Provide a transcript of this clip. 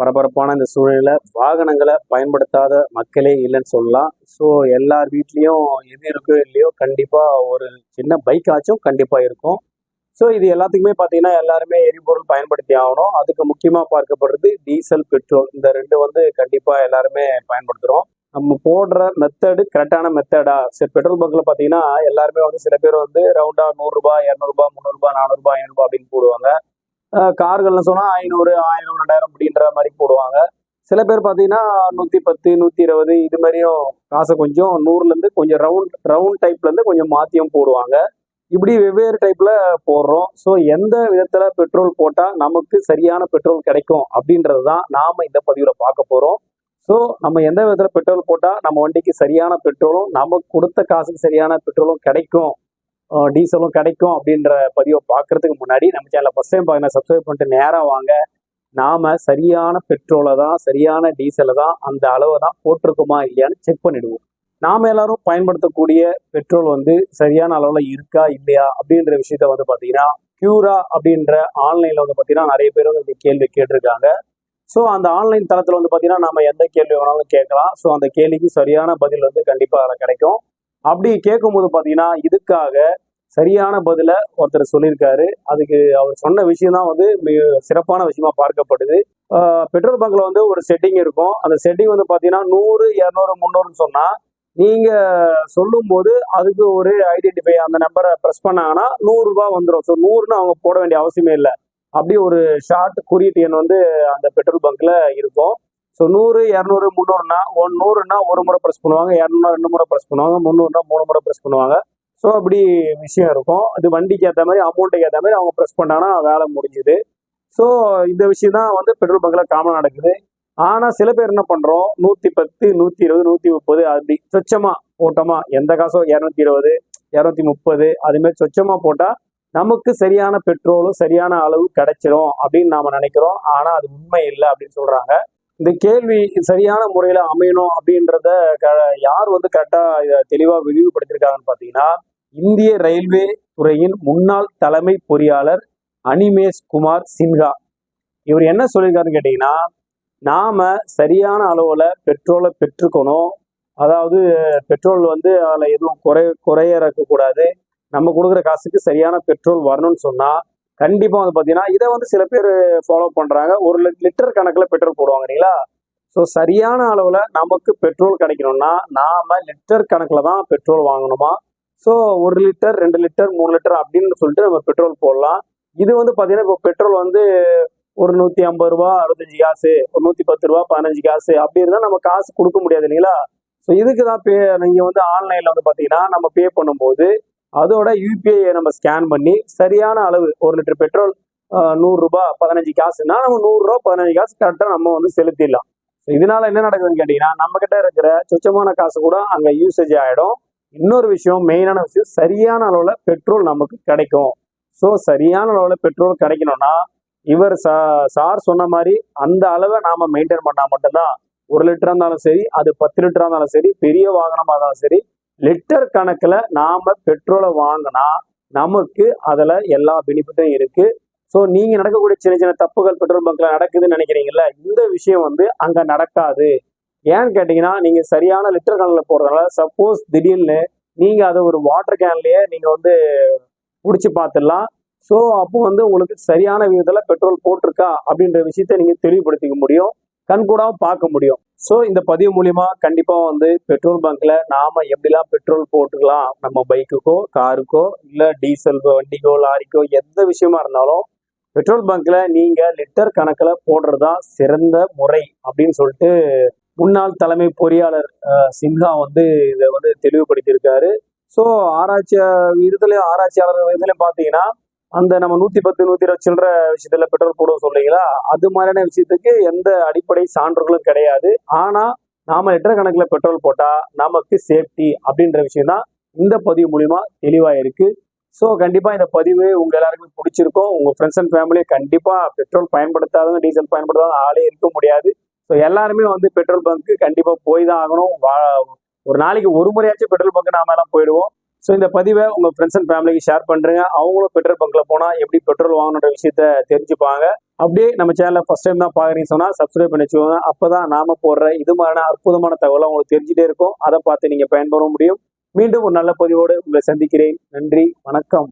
பரபரப்பான இந்த சூழலில் வாகனங்களை பயன்படுத்தாத மக்களே இல்லைன்னு சொல்லலாம். ஸோ எல்லார் வீட்லேயும் எது இருக்கோ இல்லையோ கண்டிப்பாக ஒரு சின்ன பைக் ஆச்சும் கண்டிப்பாக இருக்கும். ஸோ இது எல்லாத்துக்குமே பார்த்தீங்கன்னா எல்லாருமே எரிபொருள் பயன்படுத்தி ஆகணும். அதுக்கு முக்கியமாக பார்க்கப்படுறது டீசல் பெட்ரோல் இந்த ரெண்டு வந்து கண்டிப்பாக எல்லாருமே பயன்படுத்துகிறோம் நம்ம போடுற மெத்தடு கரெக்டான மெத்தடா சரி பெட்ரோல் பங்கில் பார்த்தீங்கன்னா எல்லாருமே வந்து சில பேர் வந்து ரவுண்டாக நூறுரூபா இரநூறுபா முந்நூறுபா நானூறுபா ஐநூறுபா அப்படின்னு போடுவாங்க. கார்கள்னு சொன்னால் ஐநூறு ஆயிரம் ரெண்டாயிரம் அப்படின்ற மாதிரி போடுவாங்க. சில பேர் பார்த்தீங்கன்னா நூற்றி பத்து நூற்றி இருபது இது மாதிரியும் காசை கொஞ்சம் நூறுலேருந்து கொஞ்சம் ரவுண்ட் ரவுண்ட் டைப்லேருந்து கொஞ்சம் மாற்றியும் போடுவாங்க. இப்படி வெவ்வேறு டைப்பில் போடுறோம். ஸோ எந்த விதத்தில் பெட்ரோல் போட்டால் நமக்கு சரியான பெட்ரோல் கிடைக்கும் அப்படின்றது தான் நாம் இந்த பதிவில் பார்க்க போகிறோம் ஸோ நம்ம எந்த விதத்தில் பெட்ரோல் போட்டால் நம்ம வண்டிக்கு சரியான பெட்ரோலும் நமக்கு கொடுத்த காசுக்கு சரியான பெட்ரோலும் கிடைக்கும் டீசலும் கிடைக்கும் அப்படின்ற பதிவை பார்க்கறதுக்கு முன்னாடி நம்ம சேனலை ஃபஸ்ட் டைம் பார்க்கணும் சப்ஸ்கிரைப் பண்ணிட்டு நேராக வாங்க. நாம சரியான பெட்ரோலை தான் சரியான டீசலை தான் அந்த அளவை தான் போட்டிருக்குமா இல்லையான்னு செக் பண்ணிடுவோம். நாம எல்லாரும் பயன்படுத்தக்கூடிய பெட்ரோல் வந்து சரியான அளவில் இருக்கா இல்லையா அப்படின்ற விஷயத்த வந்து பார்த்தீங்கன்னா க்யூரா அப்படின்ற ஆன்லைனில் வந்து பார்த்தீங்கன்னா நிறைய பேர் வந்து இந்த கேள்வி கேட்டிருக்காங்க. ஸோ அந்த ஆன்லைன் தளத்தில் வந்து பார்த்தீங்கன்னா நம்ம எந்த கேள்வி வேணாலும் கேட்கலாம். ஸோ அந்த கேள்விக்கு சரியான பதில் வந்து கண்டிப்பாக அதில் கிடைக்கும். அப்படி கேட்கும்போது பார்த்தீங்கன்னா இதுக்காக சரியான பதிலை ஒருத்தர் சொல்லியிருக்காரு. அதுக்கு அவர் சொன்ன விஷயம் தான் வந்து மிக சிறப்பான விஷயமா பார்க்கப்படுது. பெட்ரோல் பங்க்ல வந்து ஒரு செட்டிங் இருக்கும். அந்த செட்டிங் வந்து பார்த்தீங்கன்னா நூறு இரநூறு முந்நூறுன்னு சொன்னால் நீங்கள் சொல்லும்போது அதுக்கு ஒரு ஐடென்டிஃபை அந்த நம்பரை ப்ரெஸ் பண்ணாங்கன்னா நூறுரூபா வந்துடும் ஸோ நூறுன்னு அவங்க போட வேண்டிய அவசியமே இல்லை. அப்படி ஒரு ஷார்ட் குறியீட்டு எண் வந்து அந்த பெட்ரோல் பங்க்ல இருக்கும். ஸோ நூறு இரநூறு முந்நூறுனா ஒன் நூறுனா ஒரு முறை ப்ரெஸ் பண்ணுவாங்க இரநூறுனா ரெண்டு முறை ப்ரெஸ் பண்ணுவாங்க முந்நூறுனா மூணு முறை ப்ரெஸ் பண்ணுவாங்க. ஸோ அப்படி விஷயம் இருக்கும். அது வண்டிக்கு ஏற்ற மாதிரி அமௌண்ட்டுக்கு ஏற்ற மாதிரி அவங்க ப்ரெஸ் பண்ணாங்கன்னா வேலை முடிஞ்சுது. ஸோ இந்த விஷயம் தான் வந்து பெட்ரோல் பங்கில் காமனாக நடக்குது. ஆனால் சில பேர் என்ன பண்ணுறோம் நூற்றி பத்து நூற்றி இருபது நூற்றி முப்பது அப்படி சொச்சமாக போட்டோமா? எந்த காசோ? இரநூத்தி இருபது இரநூத்தி முப்பது அதுமாரி சொச்சமாக போட்டால் நமக்கு சரியான பெட்ரோலும் சரியான அளவு கிடைச்சிரும் அப்படின்னு நாம் நினைக்கிறோம். ஆனால் அது உண்மை இல்லை அப்படின்னு சொல்கிறாங்க இந்த கேள்வி சரியான முறையில அமையணும் அப்படின்றத க- யார் வந்து கரெக்டா இதை தெளிவா விரிவுபடுத்திருக்காங்கன்னு பாத்தீங்கன்னா இந்திய ரயில்வே துறையின் முன்னாள் தலைமை பொறியாளர் அனிமேஷ் குமார் சின்ஹா. இவர் என்ன சொல்லியிருக்காருன்னு கேட்டீங்கன்னா நாம சரியான அளவுல பெட்ரோலை பெற்றுக்கணும். அதாவது பெட்ரோல் வந்து அதில் எதுவும் குறை குறைய நம்ம கொடுக்குற காசுக்கு சரியான பெட்ரோல் வரணும்னு சொன்னால் கண்டிப்பா வந்து பாத்தீங்கன்னா இதை வந்து சில பேர் ஃபாலோ பண்றாங்க. ஒரு லிட்டர் கணக்குல பெட்ரோல் போடுவாங்க இல்லைங்களா? ஸோ சரியான அளவுல நமக்கு பெட்ரோல் கிடைக்கணும்னா நாம லிட்டர் கணக்குல தான் பெட்ரோல் வாங்கணுமா? ஸோ ஒரு லிட்டர் ரெண்டு லிட்டர் மூணு லிட்டர் அப்படின்னு சொல்லிட்டு நம்ம பெட்ரோல் போடலாம். இது வந்து பாத்தீங்கன்னா இப்போ பெட்ரோல் வந்து ஒரு நூத்தி ஐம்பது ரூபா அறுபத்தஞ்சு காசு ஒரு நூத்தி பத்து ரூபா பதினஞ்சு காசு அப்படி இருந்தா நம்ம காசு கொடுக்க முடியாது இல்லைங்களா? ஸோ இதுக்கு தான் பே நீங்க வந்து ஆன்லைன்ல வந்து பாத்தீங்கன்னா நம்ம பே பண்ணும்போது அதோட யூபிஐயை நம்ம ஸ்கேன் பண்ணி சரியான அளவு ஒரு லிட்டர் பெட்ரோல் நூறுரூபா பதினஞ்சு காசுன்னா நம்ம நூறுரூவா பதினஞ்சு காசு கரெக்டாக நம்ம வந்து செலுத்திடலாம். இதனால என்ன நடக்குதுன்னு கேட்டிங்கன்னா நம்மக்கிட்ட இருக்கிற சுச்சமான காசு கூட அங்கே யூசேஜ் ஆகிடும் இன்னொரு விஷயம் மெயினான விஷயம் சரியான அளவில் பெட்ரோல் நமக்கு கிடைக்கும். ஸோ சரியான அளவில் பெட்ரோல் கிடைக்கணும்னா இவர் சா சார் சொன்ன மாதிரி அந்த அளவை நாம் மெயின்டைன் பண்ணால் மட்டும்தான் ஒரு லிட்டராக இருந்தாலும் சரி அது பத்து லிட்டராக இருந்தாலும் சரி பெரிய வாகனமாக இருந்தாலும் சரி லிட்டர் கணக்கில் நாம் பெட்ரோலை வாங்கினா நமக்கு அதில் எல்லா பெனிஃபிட்டும் இருக்குது ஸோ நீங்கள் நடக்கக்கூடிய சின்ன சின்ன தப்புகள் பெட்ரோல் பங்க்கில் நடக்குதுன்னு நினைக்கிறீங்கல்ல இந்த விஷயம் வந்து அங்கே நடக்காது. ஏன்னு கேட்டிங்கன்னா நீங்கள் சரியான லிட்டர் கணக்கில் போடுறதுனால சப்போஸ் திடீர்னு நீங்கள் அதை ஒரு வாட்டர் கேன்லேயே நீங்கள் வந்து பிடிச்சி பார்த்துடலாம். ஸோ அப்போ வந்து உங்களுக்கு சரியான விதத்தில் பெட்ரோல் போட்டிருக்கா அப்படின்ற விஷயத்த நீங்கள் தெளிவுபடுத்திக்க முடியும். கண்கூடாவும் பார்க்க முடியும். ஸோ இந்த பதிவு மூலியமா கண்டிப்பா வந்து பெட்ரோல் பங்க்ல நாம எப்படிலாம் பெட்ரோல் போட்டுக்கலாம்? நம்ம பைக்குக்கோ காருக்கோ இல்லை டீசல் வண்டிக்கோ லாரிக்கோ எந்த விஷயமா இருந்தாலும் பெட்ரோல் பங்க்ல நீங்க லிட்டர் கணக்கில் போடுறதா சிறந்த முறை அப்படின்னு சொல்லிட்டு முன்னாள் தலைமை பொறியாளர் சின்ஹா வந்து இதை வந்து தெளிவுபடுத்தியிருக்காரு. ஸோ ஆராய்ச்சி இதுலயும் ஆராய்ச்சியாளர்கள் இதுலயும் பார்த்தீங்கன்னா அந்த நம்ம நூத்தி பத்து நூத்தி இருபது சில்லற விஷயத்துல பெட்ரோல் போடுவோம் சொல்றீங்களா? அது மாதிரியான விஷயத்துக்கு எந்த அடிப்படை சான்றுகளும் கிடையாது. ஆனா நாம லிட்டர் கணக்குல பெட்ரோல் போட்டா நமக்கு சேஃப்டி அப்படின்ற விஷயம் தான் இந்த பதிவு மூலியமா தெளிவா இருக்கு. ஸோ கண்டிப்பா இந்த பதிவு உங்க எல்லாருக்குமே பிடிச்சிருக்கும். உங்க ஃப்ரெண்ட்ஸ் அண்ட் ஃபேமிலியை கண்டிப்பா பெட்ரோல் பயன்படுத்தாதவங்க டீசல் பயன்படுத்தாத ஆளே இருக்க முடியாது. ஸோ எல்லாருமே வந்து பெட்ரோல் பங்க்கு கண்டிப்பா போய் தான் ஆகணும். வா- ஒரு நாளைக்கு ஒரு முறையாச்சும் பெட்ரோல் பங்க் நாம எல்லாம் போயிடுவோம். ஸோ இந்த பதிவை உங்கள் ஃப்ரெண்ட்ஸ் அண்ட் ஃபேமிலிக்கு ஷேர் பண்ணுறீங்க அவங்களும் பெட்ரோல் பங்கில் போனால் எப்படி பெட்ரோல் வாங்கணுன்ற விஷயத்த தெரிஞ்சுப்பாங்க. அப்படியே நம்ம சேனலில் ஃபஸ்ட் டைம் தான் பாக்குறீங்க சொன்னால் சப்ஸ்கிரைப் பண்ணி வச்சுக்கோங்க. அப்பதான் நாம போடுற இது மாதிரியான அற்புதமான தகவலை உங்களுக்கு தெரிஞ்சுட்டே இருக்கும். அதை பார்த்து நீங்கள் பயன்பெற முடியும். மீண்டும் ஒரு நல்ல பதிவோடு உங்களை சந்திக்கிறேன். நன்றி வணக்கம்.